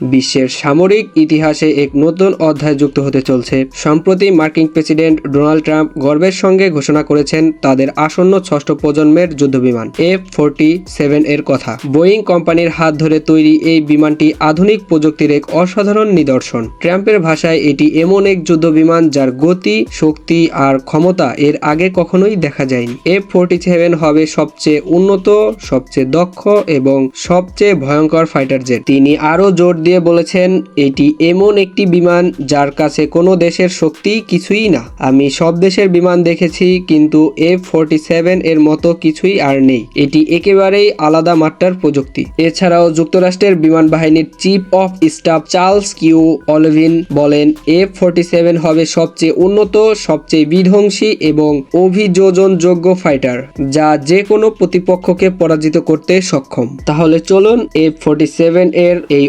বিশ্বের সামরিক ইতিহাসে এক নতুন অধ্যায় যুক্ত হতে চলছে। সম্প্রতি মার্কিন প্রেসিডেন্ট ডোনাল্ড ট্রাম্প গর্বের সঙ্গে ঘোষণা করেছেন তাদের আসন্ন ষষ্ঠ প্রজন্মের যুদ্ধবিমান, এফ ফোরটি সেভেন এর কথা। বোয়িং কোম্পানির হাত ধরে তৈরি এই বিমানটি আধুনিক প্রযুক্তির এক অসাধারণ নিদর্শন। ট্রাম্পের ভাষায় এটি এমন এক যুদ্ধবিমান যার গতি, শক্তি আর ক্ষমতা এর আগে কখনোই দেখা যায়নি। এফ ফোরটি সেভেন হবে সবচেয়ে উন্নত, সবচেয়ে দক্ষ এবং সবচেয়ে ভয়ঙ্কর ফাইটার জেট। তিনি আরও জোর দিয়ে বলেছেন, এটি এমন একটি বিমান যার কাছে কোনো দেশের শক্তি কিছুই না। আমি সব দেশের বিমান দেখেছি, কিন্তু এফ ফোরটি সেভেন এর মতো কিছুই আর নেই। এটি একেবারেই আলাদা মাত্রার প্রযুক্তি। এছাড়াও যুক্তরাষ্ট্রের বিমান বাহিনীর chief of staff Charles Q Alvin বলেন, এফ ফোরটি সেভেন হবে সবচেয়ে উন্নত, সবচেয়ে বিধ্বংসী এবং অভিযোজনযোগ্য ফাইটার, যা যে কোনো প্রতিপক্ষকে পরাজিত করতে সক্ষম। তাহলে চলুন, এফ ফোরটি সেভেন এর এই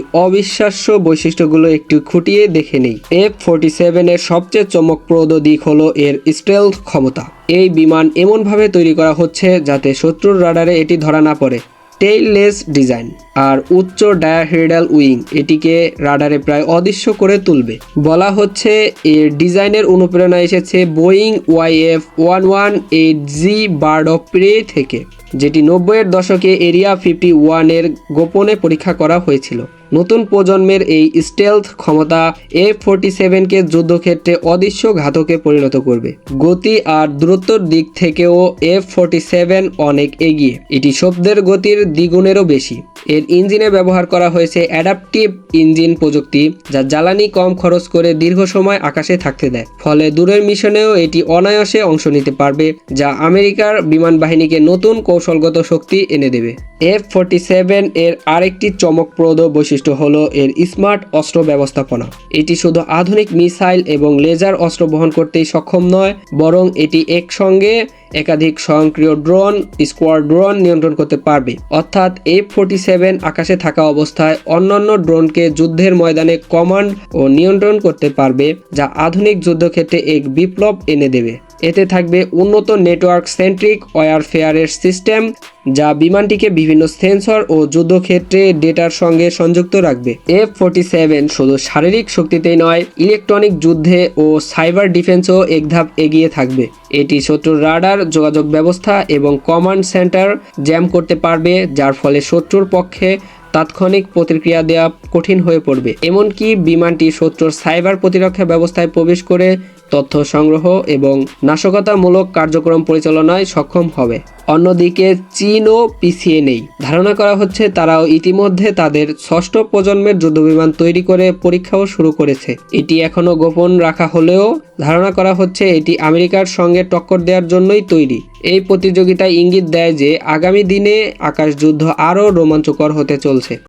অবিশ্বাস্য বৈশিষ্ট্যগুলো একটু খুঁটিয়ে দেখে নেই। এফ ফোরটি সেভেনের সবচেয়ে চমকপ্রদ দিক হলো এর স্টেলথ ক্ষমতা। এই বিমান এমনভাবে তৈরি করা হচ্ছে যাতে শত্রুর রাডারে এটি ধরা না পড়ে। টেইললেস ডিজাইন আর উচ্চ ডায়াহেডাল উইং এটিকে রাডারে প্রায় অদৃশ্য করে তুলবে। বলা হচ্ছে এর ডিজাইনের অনুপ্রেরণা এসেছে Boeing YF one one eight G bird of prey থেকে, যেটি নব্বইয়ের দশকে এরিয়া ফিফটি ওয়ানের গোপনে পরীক্ষা করা হয়েছিল। নতুন প্রজন্মের এই স্টেলথ ক্ষমতা এফ ফোরটি সেভেনকে যুদ্ধক্ষেত্রে অদৃশ্য ঘাতকে পরিণত করবে। গতি আর দূরত্বর দিক থেকেও এফ ফোরটি সেভেন অনেক এগিয়ে। এটি শব্দের গতির দ্বিগুণেরও বেশি। এর ইঞ্জিনে ব্যবহার করা হয়েছে অ্যাডাপটিভ ইঞ্জিন প্রযুক্তি, যা জ্বালানি কম খরচ করে দীর্ঘ সময় আকাশে থাকতে দেয়। ফলে দূরের মিশনেও এটি অনায়াসে অংশ নিতে পারবে, যা আমেরিকার বিমান বাহিনীকে নতুন কৌশলগত শক্তি এনে দেবে। এফ ফোরটি সেভেন এর আরেকটি চমকপ্রদ বৈশিষ্ট্য হলো এর স্মার্ট অস্ত্র ব্যবস্থাপনা। এটি শুধু আধুনিক মিসাইল এবং লেজার অস্ত্র বহন করতেই সক্ষম নয়, বরং এটি একসঙ্গে একাধিক স্বয়ংক্রিয় ড্রোন, স্কোয়াড ড্রোন নিয়ন্ত্রণ করতে পারবে। অর্থাৎ এফ ফোরটি সেভেন আকাশে থাকা অবস্থায় অন্যান্য ড্রোনকে যুদ্ধের ময়দানে কমান্ড ও নিয়ন্ত্রণ করতে পারবে, যা আধুনিক যুদ্ধক্ষেত্রে এক বিপ্লব এনে দেবে। এতে থাকবে উন্নত নেটওয়ার্ক সেন্ট্রিক ওয়ারফেয়ারের সিস্টেম, যা বিমানটিকে বিভিন্ন সেন্সর ও যুদ্ধক্ষেত্রে ডেটার সঙ্গে সংযুক্ত রাখবে। এফ ফোর্টি সেভেন শুধু শারীরিক শক্তিতেই নয়, ইলেকট্রনিক যুদ্ধে ও সাইবার ডিফেন্সও এক ধাপ এগিয়ে থাকবে। এটি শত্রুর রাডার, যোগাযোগ ব্যবস্থা এবং কমান্ড সেন্টার জ্যাম করতে পারবে, যার ফলে শত্রুর পক্ষে তাৎক্ষণিক প্রতিক্রিয়া দেওয়া কঠিন হয়ে পড়বে। এমনকি বিমানটি শত্রুর সাইবার প্রতিরক্ষা ব্যবস্থায় প্রবেশ করে তথ্য সংগ্রহ এবং নাশকতামূলক কার্যক্রম পরিচালনায় সক্ষম হবে। অন্যদিকে চীনও পিছিয়ে নেই। ধারণা করা হচ্ছে তারাও ইতিমধ্যে তাদের ষষ্ঠ প্রজন্মের যুদ্ধবিমান তৈরি করে পরীক্ষাও শুরু করেছে। এটি এখনও গোপন রাখা হলেও ধারণা করা হচ্ছে এটি আমেরিকার সঙ্গে টক্কর দেওয়ার জন্যই তৈরি। এই প্রতিযোগিতায় ইঙ্গিত দেয় যে আগামী দিনে আকাশ যুদ্ধ আরও রোমাঞ্চকর হতে চলছে।